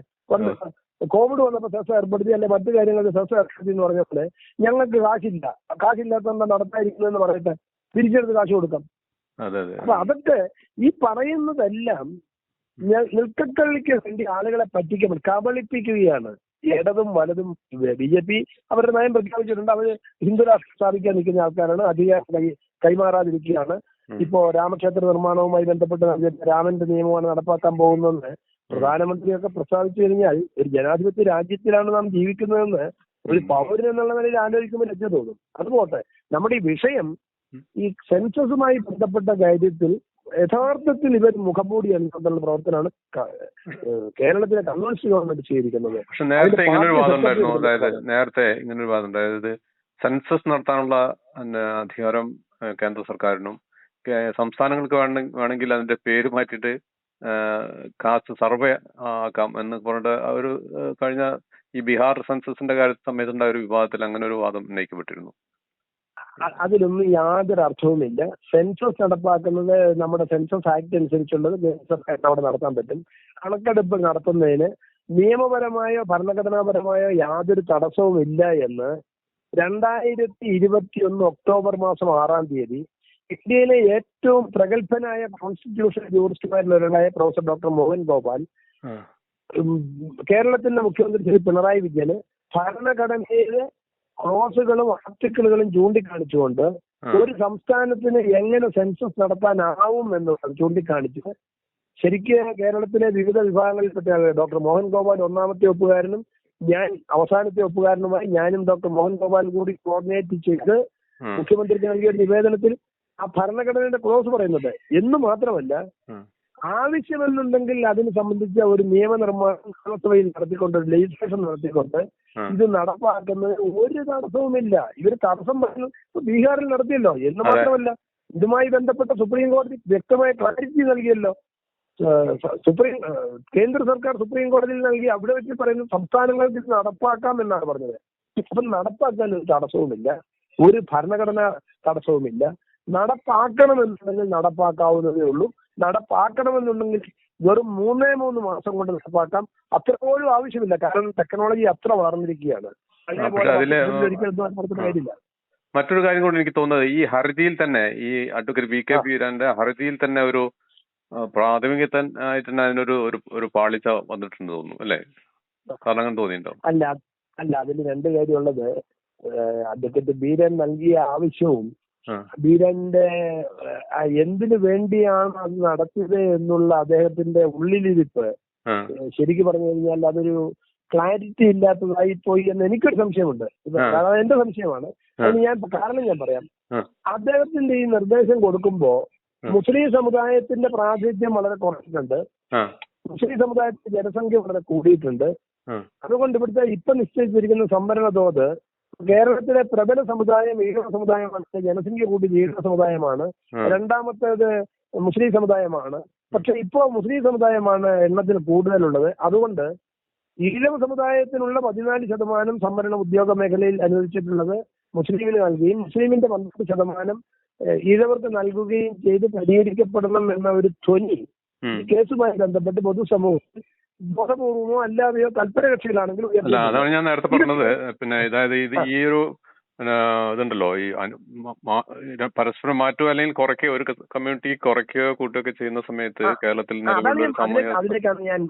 കോവിഡ് വന്നപ്പോൾ സെസ് ഏർപ്പെടുത്തി അല്ലെ മറ്റു കാര്യങ്ങൾക്ക് സെസ് ഏർപ്പെടുത്തി എന്ന് പറഞ്ഞപ്പോൾ ഞങ്ങൾക്ക് കാശില്ല. കാശില്ലാത്തതുകൊണ്ട് നടത്താതിരിക്കുന്നതെന്ന് പറയട്ടെ തിരിച്ചെടുത്ത് കാശ് കൊടുക്കാം. അപ്പൊ അതൊക്കെ ഈ പറയുന്നതെല്ലാം നിൽക്കക്കള്ളിക്ക് വേണ്ടി ആളുകളെ പറ്റിക്കുമ്പോൾ കബളിപ്പിക്കുകയാണ്. ഇടതും വലതും ബി ജെ പി അവരുടെ നയം പ്രഖ്യാപിച്ചിട്ടുണ്ട്. അവർ ഹിന്ദു രാഷ്ട്രം സ്ഥാപിക്കാൻ നിൽക്കുന്ന ആൾക്കാരാണ്. അധികാരം കൈ കൈമാറാതിരിക്കുകയാണ്. ഇപ്പോ രാമക്ഷേത്ര നിർമ്മാണവുമായി ബന്ധപ്പെട്ട് രാമന്റെ നിയമമാണ് നടപ്പാക്കാൻ പോകുന്നതെന്ന് പ്രധാനമന്ത്രിയൊക്കെ പ്രസ്താവിച്ചു കഴിഞ്ഞാൽ ഒരു ജനാധിപത്യ രാജ്യത്തിലാണ് നാം ജീവിക്കുന്നതെന്ന് ഒരു. പൗരൻ എന്നുള്ള നിലയിൽ ആലോചിക്കുമ്പോൾ ലജ്ജ തോന്നും. അത് പോട്ടെ നമ്മുടെ ഈ വിഷയം ഈ സെൻസസുമായി ബന്ധപ്പെട്ട കാര്യത്തിൽ യഥാർത്ഥത്തിൽ ഇവർ മുഖംമൂടി എന്നുള്ള പ്രവർത്തനമാണ് കേരളത്തിലെ കമ്മ്യൂണിസ്റ്റ് ഗവൺമെന്റ് ചെയ്തിരിക്കുന്നത്. പക്ഷെ നേരത്തെ ഇങ്ങനൊരു ഇങ്ങനെ ഒരു വാദം ഉണ്ടായിരുന്നു അതായത് നേരത്തെ ഇങ്ങനെ ഒരു വാദം അതായത് സെൻസസ് നടത്താനുള്ള അധികാരം കേന്ദ്ര സർക്കാരിനും സംസ്ഥാനങ്ങൾക്ക് വേണമെങ്കിൽ അതിന്റെ പേര് മാറ്റിയിട്ട് കാസ്റ്റ് സർവേ ആക്കാം എന്ന് പറഞ്ഞിട്ട് ഒരു കഴിഞ്ഞ ഈ ബീഹാർ സെൻസസിന്റെ കാര്യ സമയത്തുണ്ടായ ഒരു വിവാദത്തിൽ അങ്ങനെ ഒരു വാദം ഉന്നയിക്കപ്പെട്ടിരുന്നു. അതിലൊന്നും യാതൊരു അർത്ഥവുമില്ല സെൻസസ് നടപ്പാക്കുന്നത് നമ്മുടെ സെൻസസ് ആക്ട് അനുസരിച്ചുള്ളത് സർക്കാരിന് അവിടെ നടത്താൻ പറ്റും. കണക്കെടുപ്പ് നടത്തുന്നതിന് നിയമപരമായോ ഭരണഘടനാപരമായോ യാതൊരു തടസ്സവും ഇല്ല എന്ന് രണ്ടായിരത്തി ഇരുപത്തി ഒന്ന് ഒക്ടോബർ മാസം ആറാം തീയതി ഇന്ത്യയിലെ ഏറ്റവും പ്രഗത്ഭനായ കോൺസ്റ്റിറ്റ്യൂഷൻ ജൂറിസ്റ്റുമാരിൽ ഒരാളായ പ്രൊഫസർ ഡോക്ടർ മോഹൻ ഗോപാൽ കേരളത്തിന്റെ മുഖ്യമന്ത്രി ശ്രീ പിണറായി വിജയന് ഭരണഘടനയിലെ ക്ലോസുകളും ആർട്ടിക്കിളുകളും ചൂണ്ടിക്കാണിച്ചുകൊണ്ട്. ഒരു സംസ്ഥാനത്തിന് എങ്ങനെ സെൻസസ് നടത്താനാവും എന്നുള്ളത് ചൂണ്ടിക്കാണിച്ച് ശരിക്ക് കേരളത്തിലെ വിവിധ വിഭാഗങ്ങളിൽപ്പെട്ട ഡോക്ടർ മോഹൻ ഗോപാൽ ഒന്നാമത്തെ ഒപ്പുകാരനും ഞാൻ അവസാനത്തെ ഒപ്പുകാരനുമായി ഞാനും ഡോക്ടർ മോഹൻ ഗോപാൽ കൂടി കോർഡിനേറ്റ് ചെയ്ത്. മുഖ്യമന്ത്രിക്ക് നൽകിയ നിവേദനത്തിൽ ആ ഭരണഘടനയുടെ ക്ലോസ് പറയുന്നുണ്ട് എന്ന് മാത്രമല്ല. ആവശ്യമെന്നുണ്ടെങ്കിൽ അതിനെ സംബന്ധിച്ച ഒരു നിയമനിർമ്മാണം നിയമസഭയിൽ നടത്തിക്കൊണ്ട് ഒരു ലെജിസ്ലേഷൻ നടത്തിക്കൊണ്ട് ഇത് നടപ്പാക്കുന്നതിന് ഒരു തടസ്സവുമില്ല. ഇവർ തടസ്സം പറഞ്ഞു ബീഹാറിൽ നടത്തിയല്ലോ. എന്ന്. മാത്രമല്ല ഇതുമായി ബന്ധപ്പെട്ട സുപ്രീം കോടതി വ്യക്തമായ ക്ലാരിറ്റി നൽകിയല്ലോ. സുപ്രീം കേന്ദ്ര സർക്കാർ സുപ്രീം കോടതിയിൽ നൽകി അവിടെ വെച്ച് പറയുന്നത് സംസ്ഥാനങ്ങൾക്ക് ഇത് നടപ്പാക്കാം എന്നാണ് പറഞ്ഞത്. ഇപ്പൊ നടപ്പാക്കാൻ ഒരു തടസ്സവുമില്ല. ഒരു ഭരണഘടനാ തടസ്സവുമില്ല. നടപ്പാക്കണമെന്നുണ്ടെങ്കിൽ നടപ്പാക്കാവുന്നതേ ഉള്ളൂ. നടപ്പാക്കണമെന്നുണ്ടെങ്കിൽ വെറും മൂന്നേ മൂന്ന് മാസം കൊണ്ട് നടപ്പാക്കാം. അത്ര പോലും ആവശ്യമില്ല. കാരണം ടെക്നോളജി അത്ര വളർന്നിരിക്കുകയാണ്. മറ്റൊരു കാര്യം കൂടി എനിക്ക് തോന്നുന്നത് ഈ ഹർജിയിൽ തന്നെ ഈ അഡ്വക്കേറ്റ് വി കെ പീരാന്റെ ഹർജിയിൽ തന്നെ ഒരു പ്രാഥമിക ആയിട്ട് തന്നെ അതിനൊരു ഒരു പാളിച്ച വന്നിട്ടുണ്ട് തോന്നുന്നു അല്ലേ? കാരണം അങ്ങനെ തോന്നിയിട്ടുണ്ടോ? അല്ല അല്ല അതിന് രണ്ട് കാര്യമുള്ളത്. അഡ്വക്കേറ്റ് ബീരൻ നൽകിയ ആവശ്യവും ബീരന്റെ എന്തിനു വേണ്ടിയാണ് അത് നടത്തിയത് എന്നുള്ള അദ്ദേഹത്തിന്റെ ഉള്ളിലിരിപ്പ് ശരിക്ക് പറഞ്ഞു കഴിഞ്ഞാൽ അതൊരു ക്ലാരിറ്റി ഇല്ലാത്തതായി പോയി എന്ന് എനിക്കൊരു സംശയമുണ്ട്. അതായത് എന്റെ സംശയമാണ്. അതിന് ഞാൻ കാരണം ഞാൻ പറയാം. അദ്ദേഹത്തിന്റെ ഈ നിർദ്ദേശം കൊടുക്കുമ്പോ. മുസ്ലിം സമുദായത്തിന്റെ പ്രാതിനിധ്യം വളരെ കുറച്ചിട്ടുണ്ട്. മുസ്ലിം സമുദായത്തിന്റെ ജനസംഖ്യ വളരെ കൂടിയിട്ടുണ്ട്. അതുകൊണ്ട് ഇവിടുത്തെ ഇപ്പൊ നിശ്ചയിച്ചിരിക്കുന്ന സംവരണ തോത് കേരളത്തിലെ പ്രബല സമുദായം ഈഴവ സമുദായമാണ് ജനസംഖ്യ കൂടി ഈഴവ സമുദായമാണ്. രണ്ടാമത്തേത് മുസ്ലിം സമുദായമാണ്. പക്ഷെ ഇപ്പോ മുസ്ലിം സമുദായമാണ് എണ്ണത്തിൽ കൂടുതലുള്ളത്. അതുകൊണ്ട് ഈഴവ സമുദായത്തിനുള്ള പതിനാല് ശതമാനം സംവരണ ഉദ്യോഗ മേഖലയിൽ അനുവദിച്ചിട്ടുള്ളത് മുസ്ലിമിന് നൽകുകയും മുസ്ലിമിന്റെ പന്ത്രണ്ട് ശതമാനം ഈഴവർക്ക് നൽകുകയും ചെയ്ത് പരിഹരിക്കപ്പെടണം എന്ന ഒരു ധ്വനി കേസുമായി ബന്ധപ്പെട്ട് പൊതുസമൂഹത്തിൽ ബോധപൂർവമോ അല്ലാതെയോ തൽപര കക്ഷികളാണെങ്കിലും അല്ല. അതാണ് ഞാൻ നേരത്തെ പറഞ്ഞത്. പിന്നെ അതായത് ഇത് ഈ ഒരു ഇതുണ്ടല്ലോ ഈ പരസ്പരം മാറ്റുക അല്ലെങ്കിൽ കുറയ്ക്കുക ഒരു കമ്മ്യൂണിറ്റി കുറയ്ക്കുകയോ കൂട്ടുകയൊക്കെ ചെയ്യുന്ന സമയത്ത് കേരളത്തിൽ അതിലേക്കാണ് ഞാൻ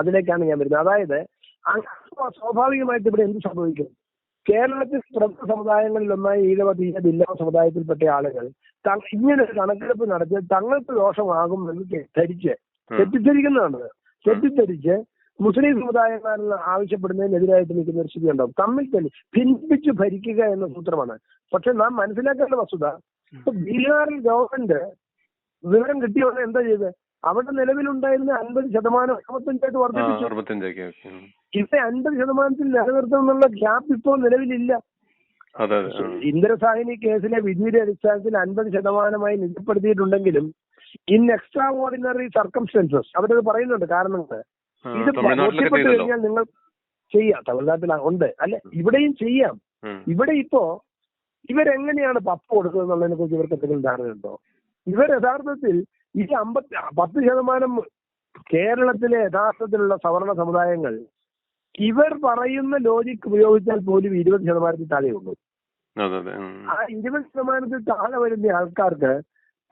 അതിലേക്കാണ് ഞാൻ വരുന്നത്. അതായത് സ്വാഭാവികമായിട്ട് ഇവിടെ എന്ത് സംഭവിക്കും? കേരളത്തിൽ പ്രമുഖ സമുദായങ്ങളിൽ ഒന്നായി ഈഴവ തീയ ബില്ലവ സമുദായത്തിൽപ്പെട്ട ആളുകൾ ഇങ്ങനെ ഒരു കണക്കെടുപ്പ് നടത്തി തങ്ങൾക്ക് ദോഷമാകും എന്ന് ധരിച്ച് ഉം. തെറ്റിദ്ധരിച്ച് മുസ്ലിം സമുദായക്കാരിൽ ആവശ്യപ്പെടുന്നതിനെതിരായിട്ട് നിൽക്കുന്ന ഒരു സ്ഥിതി ഉണ്ടാവും തമ്മിൽ തന്നെ ഭിന്നിപ്പിച്ച് ഭരിക്കുക എന്ന സൂത്രമാണ്. പക്ഷെ നാം മനസ്സിലാക്കേണ്ട വസ്തുത ഇപ്പൊ ബീഹാറിൽ ഗവൺമെന്റ് വിവരം കിട്ടിയോടെ എന്താ ചെയ്ത്? അവിടെ നിലവിലുണ്ടായിരുന്ന അൻപത് ശതമാനം അറുപത്തഞ്ചായിട്ട് വർദ്ധിപ്പിച്ചു. ഇവിടെ അൻപത് ശതമാനത്തിൽ നിലനിർത്തുന്നുള്ള ഗ്യാപ്പ് ഇപ്പോൾ നിലവിലില്ല. ഇന്ദ്രസാഹിനി കേസിലെ വിധിയുടെ അടിസ്ഥാനത്തിൽ അൻപത് ശതമാനമായി നിജപ്പെടുത്തിയിട്ടുണ്ടെങ്കിലും ഇൻ എക്സ്ട്രാ ഓർഡിനറി സർക്കംസ്റ്റൻസസ്. അവരത് പറയുന്നുണ്ട് കാരണങ്ങൾ ഇത് ബോധ്യപ്പെട്ട് കഴിഞ്ഞാൽ നിങ്ങൾ ചെയ്യാം. തമിഴ്നാട്ടിൽ ഉണ്ട്. അല്ലെ? ഇവിടെയും ചെയ്യാം. ഇവിടെ ഇപ്പോ ഇവരെങ്ങനെയാണ് പപ്പ് കൊടുക്കുന്നത് എന്നുള്ളതിനെ കുറിച്ച് ഇവർക്ക് എന്തെങ്കിലും ധാരണയുണ്ടോ ഇവർ യഥാർത്ഥത്തിൽ ഈ അമ്പത്തി പത്ത് ശതമാനം കേരളത്തിലെ യഥാർത്ഥത്തിലുള്ള സവർണ സമുദായങ്ങൾ ഇവർ പറയുന്ന ലോജിക് ഉപയോഗിച്ചാൽ പോലും ഇരുപത് ശതമാനത്തിൽ ഉം. ആ ഇരുപത് ശതമാനത്തിൽ താഴെ വരുന്ന ആൾക്കാർക്ക്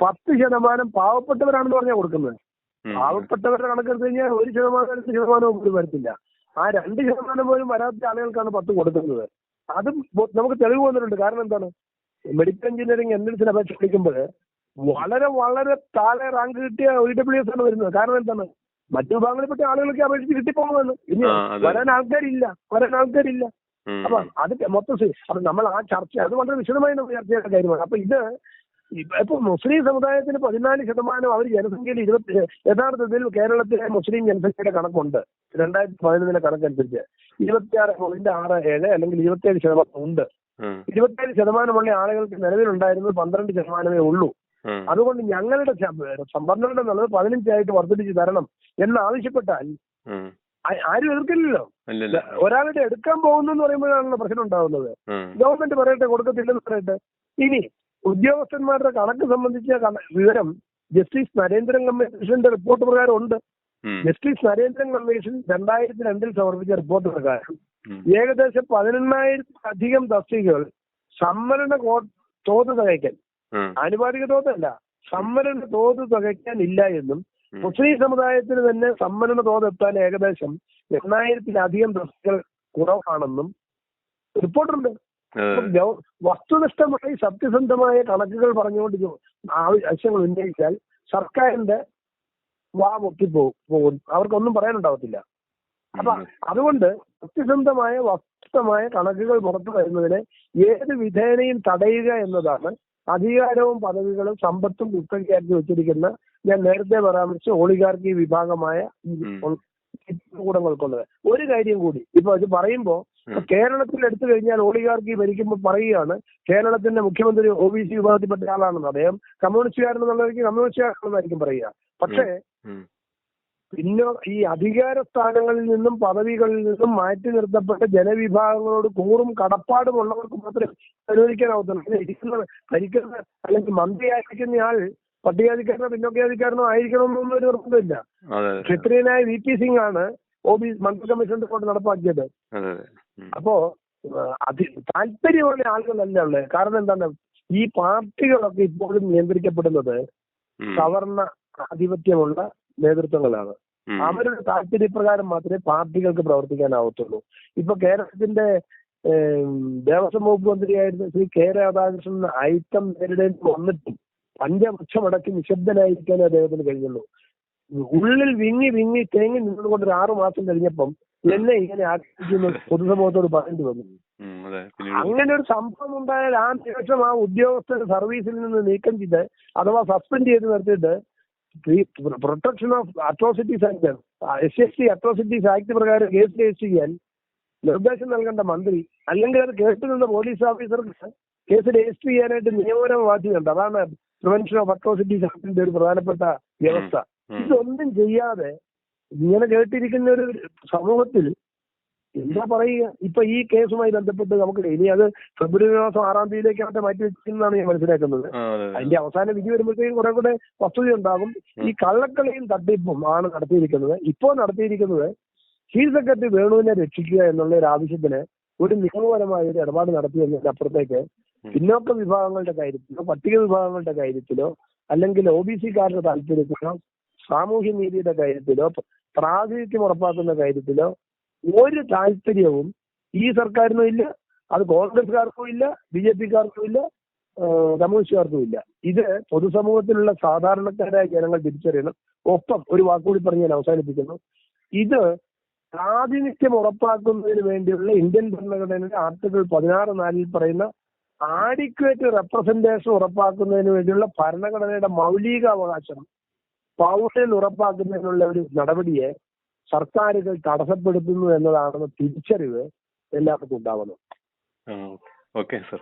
പത്ത് ശതമാനം പാവപ്പെട്ടവരാണെന്ന് പറഞ്ഞാൽ കൊടുക്കുന്നത്. പാവപ്പെട്ടവരുടെ കണക്കെടുത്ത് കഴിഞ്ഞാൽ ഒരു ശതമാനം രണ്ട് ശതമാനവും പോലും വരത്തില്ല. ആ രണ്ട് ശതമാനം പോലും വരാത്ത ആളുകൾക്കാണ് പത്ത് കൊടുക്കുന്നത്. അതും നമുക്ക് തെളിവ് വന്നിട്ടുണ്ട്. കാരണം എന്താണ്? മെഡിക്കൽ എഞ്ചിനീയറിംഗ് എൻട്രൻസിന് അപേക്ഷ വിളിക്കുമ്പോൾ വളരെ വളരെ താഴെ റാങ്ക് കിട്ടിയ ഒ ഡബ്ല്യു എസ് ആണ് വരുന്നത്. കാരണം എന്താണ്? മറ്റു വിഭാഗങ്ങളിൽപ്പെട്ട ആളുകൾക്ക് അപേക്ഷിച്ച് കിട്ടിപ്പോകുമെന്ന്. ഇനി വരാൻ ആൾക്കാരില്ല. വരാൻ ആൾക്കാരില്ല. അപ്പൊ അത് മൊത്തം. അപ്പൊ നമ്മൾ ആ ചർച്ച അത് വളരെ വിശദമായി നമ്മൾ ചർച്ച ചെയ്യേണ്ട കാര്യമാണ്. അപ്പൊ ഇത് ഇപ്പ- മുസ്ലിം സമുദായത്തിന് പതിനാല് ശതമാനം അവർ ജനസംഖ്യയിൽ ഇരുപത്തി യഥാർത്ഥത്തിൽ കേരളത്തിലെ മുസ്ലിം ജനസംഖ്യയുടെ കണക്കുണ്ട്. രണ്ടായിരത്തി പതിനൊന്നിലെ കണക്കനുസരിച്ച്. ഇരുപത്തിയാറ് പോയിന്റ് ആറ് ഏഴ് അല്ലെങ്കിൽ ഇരുപത്തിയേഴ് ശതമാനം ഉണ്ട്. ഇരുപത്തിയേഴ് ശതമാനമുള്ള ആളുകൾക്ക് നിലവിലുണ്ടായിരുന്നത് പന്ത്രണ്ട് ശതമാനമേ ഉള്ളൂ. അതുകൊണ്ട് ഞങ്ങളുടെ സംവരണയുടെ നിലവ് പതിനഞ്ചായിട്ട് വർദ്ധിപ്പിച്ച് തരണം എന്ന് ആവശ്യപ്പെട്ടാൽ ആരും എതിർക്കില്ലല്ലോ. ഒരാളുടെ എടുക്കാൻ പോകുന്നു എന്ന് പറയുമ്പോഴാണല്ലോ പ്രശ്നം ഉണ്ടാവുന്നത്. ഗവൺമെന്റ് പറയട്ടെ കൊടുക്കത്തില്ലെന്ന് പറയട്ടെ. ഇനി ഉദ്യോഗസ്ഥന്മാരുടെ കണക്ക് സംബന്ധിച്ച വിവരം ജസ്റ്റിസ് നരേന്ദ്രൻ കമ്മീഷന്റെ റിപ്പോർട്ട് പ്രകാരം ഉണ്ട് ജസ്റ്റിസ് നരേന്ദ്രൻ കമ്മീഷൻ രണ്ടായിരത്തി രണ്ടിൽ സമർപ്പിച്ച റിപ്പോർട്ട് പ്രകാരം. ഏകദേശം പതിനെണ്ണായിരത്തിലധികം തസ്തികകൾ സംവരണ കോ- തോത് തികയ്ക്കാൻ. ആനുപാതിക തോതല്ല സംവരണ തോത് തികയ്ക്കാൻ ഇല്ല എന്നും. മുസ്ലിം സമുദായത്തിന് തന്നെ സംവരണ തോത് എത്താൻ ഏകദേശം എണ്ണായിരത്തിലധികം തസ്തികൾ കുറവാണെന്നും റിപ്പോർട്ടുണ്ട് വസ്തുനിഷ്ഠമായി സത്യസന്ധമായ കണക്കുകൾ പറഞ്ഞുകൊണ്ട് ആവശ്യങ്ങൾ ഉന്നയിച്ചാൽ സർക്കാരിന്റെ വാ മുക്കി പോകും അവർക്കൊന്നും പറയാനുണ്ടാവത്തില്ല അപ്പൊ. അതുകൊണ്ട് സത്യസന്ധമായ വസ്തുതമായ കണക്കുകൾ പുറത്തു വരുന്നതിനെ ഏത് വിധേനയും തടയുക എന്നതാണ് അധികാരവും പദവികളും സമ്പത്തും കുത്തകയാക്കി വെച്ചിരിക്കുന്ന ഞാൻ നേരത്തെ പരാമർശിച്ച ഓളിഗാർക്കി വിഭാഗമായ. കൂടങ്ങൾക്കുള്ളത് ഒരു കാര്യം കൂടി ഇപ്പൊ അത് പറയുമ്പോ. കേരളത്തിൽ എടുത്തു കഴിഞ്ഞാൽ ഓളിഗാർക്കി ഭരിക്കുമ്പോൾ പറയുകയാണ് കേരളത്തിന്റെ മുഖ്യമന്ത്രി ഒ ബി സി വിഭാഗത്തിൽപ്പെട്ട ആളാണെന്ന്. അദ്ദേഹം കമ്മ്യൂണിസ്റ്റുകാരനെന്നുള്ളവർക്ക് കമ്മ്യൂണിസ്റ്റുകാരനെന്നായിരിക്കും പറയുക. പക്ഷേ. പിന്നെ ഈ അധികാര സ്ഥാനങ്ങളിൽ നിന്നും പദവികളിൽ നിന്നും മാറ്റി നിർത്തപ്പെട്ട ജനവിഭാഗങ്ങളോട് കൂറും കടപ്പാടും ഉള്ളവർക്ക് മാത്രമേ അനുവദിക്കാനാവത്തുള്ളൂ. ഇരിക്കുന്ന ഭരിക്കുന്ന അല്ലെങ്കിൽ മന്ത്രിയായിരിക്കുന്ന ആൾ പട്ടികജാതിക്കാരനോ പിന്നോക്കജാതിക്കാരനോ ആയിരിക്കണമെന്നൊന്നും ഒരു നിർബന്ധമില്ല. ക്ഷത്രിയനായ വി പി സിംഗ് ആണ് ഒ ബി മന്ത്രി കമ്മീഷൻ കൂടെ നടപ്പാക്കിയത്. അപ്പോ അത് താല്പര്യമുള്ള ആളുകളല്ല ഉള്ളത് കാരണം എന്താണ്? ഈ പാർട്ടികളൊക്കെ ഇപ്പോഴും നിയന്ത്രിക്കപ്പെടുന്നത് സവർണ ആധിപത്യമുള്ള നേതൃത്വങ്ങളാണ്. അവരുടെ താല്പര്യപ്രകാരം മാത്രമേ പാർട്ടികൾക്ക് പ്രവർത്തിക്കാനാവത്തുള്ളൂ. ഇപ്പൊ കേരളത്തിന്റെ ദേവസ്വം വകുപ്പ് മന്ത്രിയായിരുന്ന ശ്രീ കെ രാധാകൃഷ്ണൻ അയിത്തം നേരിടേണ്ടി വന്നിട്ടും പഞ്ചപക്ഷമടക്കി നിശബ്ദനായിരിക്കാനേ അദ്ദേഹത്തിന് കഴിഞ്ഞുള്ളൂ. ഉള്ളിൽ വിങ്ങി വിങ്ങി തേങ്ങി നിന്നുകൊണ്ട് ഒരു ആറു മാസം കഴിഞ്ഞപ്പം എന്നെ ഇങ്ങനെ ആക്രമിക്കുന്ന പൊതുസമൂഹത്തോട് പറയേണ്ടി വന്നു. അങ്ങനെ ഒരു സംഭവം ഉണ്ടായാൽ ആ ശേഷം ആ ഉദ്യോഗസ്ഥർ സർവീസിൽ നിന്ന് നീക്കം ചെയ്ത് അഥവാ സസ്പെൻഡ് ചെയ്ത് നിർത്തിയിട്ട് protection of atrocities act S S T atrocities act പ്രകാരം കേസ് രജിസ്റ്റർ ചെയ്യാൻ നിർദ്ദേശം നൽകേണ്ട മന്ത്രി അല്ലെങ്കിൽ അത് കേട്ടു നിന്ന പോലീസ് ഓഫീസർക്ക് കേസ് രജിസ്റ്റർ ചെയ്യാനായിട്ട് നിയമപരമ ബാധ്യതയുണ്ട് അതാണ് പ്രിവെൻഷൻ ഓഫ് അട്രോസിറ്റീസ് ആക്ടിന്റെ ഒരു പ്രധാനപ്പെട്ട വ്യവസ്ഥ. ഇതൊന്നും ചെയ്യാതെ ഇങ്ങനെ കേട്ടിരിക്കുന്ന ഒരു സമൂഹത്തിൽ എന്താ പറയുക? ഇപ്പൊ ഈ കേസുമായി ബന്ധപ്പെട്ട് നമുക്ക് ഇനി അത് ഫെബ്രുവരി മാസം ആറാം തീയതിയിലേക്ക് മാറ്റി വെച്ചിരിക്കുന്നതാണ് ഞാൻ മനസ്സിലാക്കുന്നത്. അതിന്റെ അവസാന വിധി വരുമ്പോഴത്തേക്കും കുറെ കൂടെ വസ്തുത ഉണ്ടാകും. ഈ കള്ളക്കളിയും തട്ടിപ്പും ആണ് നടത്തിയിരിക്കുന്നത്. ഇപ്പോൾ നടത്തിയിരിക്കുന്നത് ചീഫ് സെക്രട്ടറി വേണുവിനെ രക്ഷിക്കുക എന്നുള്ള ഒരു ആവശ്യത്തിന് ഒരു നിയമപരമായ ഒരു ഇടപാട് നടത്തി അപ്പുറത്തേക്ക് പിന്നോക്ക വിഭാഗങ്ങളുടെ കാര്യത്തിലോ പട്ടിക വിഭാഗങ്ങളുടെ കാര്യത്തിലോ അല്ലെങ്കിൽ ഒ ബി സിക്കാരുടെ താല്പര്യത്തിലോ സാമൂഹ്യ നീതിയുടെ കാര്യത്തിലോ പ്രാതിനിധ്യം ഉറപ്പാക്കുന്ന കാര്യത്തിലോ ഒരു താല്പര്യവും ഈ സർക്കാരിനും ഇല്ല അത് കോൺഗ്രസ്സുകാർക്കും ഇല്ല ബി ജെ പിക്കാർക്കും ഇല്ല കമ്മ്യൂണിസ്റ്റുകാർക്കും ഇല്ല. ഇത് പൊതുസമൂഹത്തിലുള്ള സാധാരണക്കാരായ ജനങ്ങൾ തിരിച്ചറിയണം. ഒപ്പം ഒരു വാക്കുകൂടി പറഞ്ഞ് ഞാൻ അവസാനിപ്പിക്കുന്നു. ഇത് പ്രാതിനിധ്യം ഉറപ്പാക്കുന്നതിന് വേണ്ടിയുള്ള ഇന്ത്യൻ ഭരണഘടനയുടെ ആർട്ടിക്കിൾ പതിനാറ് നാലിൽ പറയുന്ന ആഡിക്വേറ്റ് റെപ്രസെന്റേഷൻ ഉറപ്പാക്കുന്നതിന് വേണ്ടിയുള്ള ഭരണഘടനയുടെ മൗലിക അവകാശം പൗരൻ ഉറപ്പാക്കുന്നതിനുള്ള ഒരു നടപടിയെ സർക്കാരുകൾ തടസ്സപ്പെടുത്തുന്നു എന്നതാണെന്ന തിരിച്ചറിവ് എല്ലാവർക്കും ഉണ്ടാവണം. Okay sir.